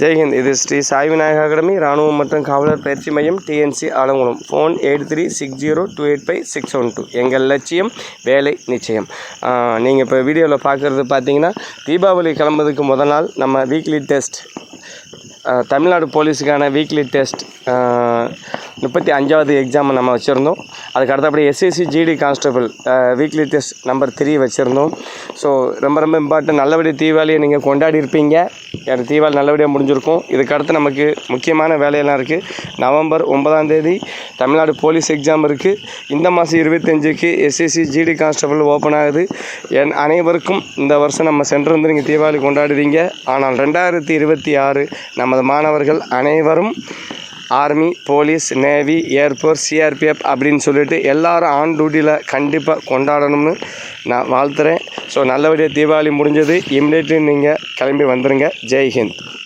ஜெய்ஹிந்த் இது ஸ்ரீ சாய் விநாயக அகாடமி ராணுவம் மற்றும் காவலர் பயிற்சி மையம் TNC Alangulam. Phone eight three six zero two eight five six one two எங்கள் லட்சியம் வேலை நிச்சயம். நீங்கள் இப்போ வீடியோவில் பார்க்குறது பார்த்தீங்கன்னா தீபாவளி கிளம்புறதுக்கு முதல் நாள் நம்ம வீக்லி டெஸ்ட் தமிழ்நாடு போலீஸுக்கான வீக்லி டெஸ்ட் முப்பத்தி அஞ்சாவது எக்ஸாம் நம்ம வச்சுருந்தோம். அதுக்கு அடுத்தபடி SSC GD constable weekly test number three வச்சுருந்தோம். ஸோ ரொம்ப ரொம்ப இம்பார்ட்டன்ட் நல்லபடியாக தீபாவளியை நீங்கள் கொண்டாடி இருப்பீங்க. எனக்கு தீபாவளி நல்லபடியாக முடிஞ்சிருக்கும். இதுக்கடுத்து நமக்கு முக்கியமான வேலையெல்லாம் இருக்குது நவம்பர் ஒன்பதாம் தேதி தமிழ்நாடு போலீஸ் எக்ஸாம் இருக்குது இந்த மாதம் இருபத்தஞ்சுக்கு எஸ்எஸ்சி ஜிடி கான்ஸ்டபிள் ஓப்பன் ஆகுது. என் அனைவருக்கும் இந்த வருஷம் நம்ம சென்று வந்து நீங்கள் தீபாவளி கொண்டாடுறீங்க. ஆனால் ரெண்டாயிரத்தி இருபத்தி ஆறு நமது மாணவர்கள் அனைவரும் army police navy air force CRPF அப்படின்னு சொல்லிட்டு எல்லாரும் ஆன் டியூட்டியில் கண்டிப்பாக கொண்டாடணும்னு நான் வாழ்த்துறேன். ஸோ நல்லபடியாக தீபாவளி முடிஞ்சது. இம்மிடியட்லி நீங்கள் கிளம்பி வந்துடுங்க ஜெய்ஹிந்த்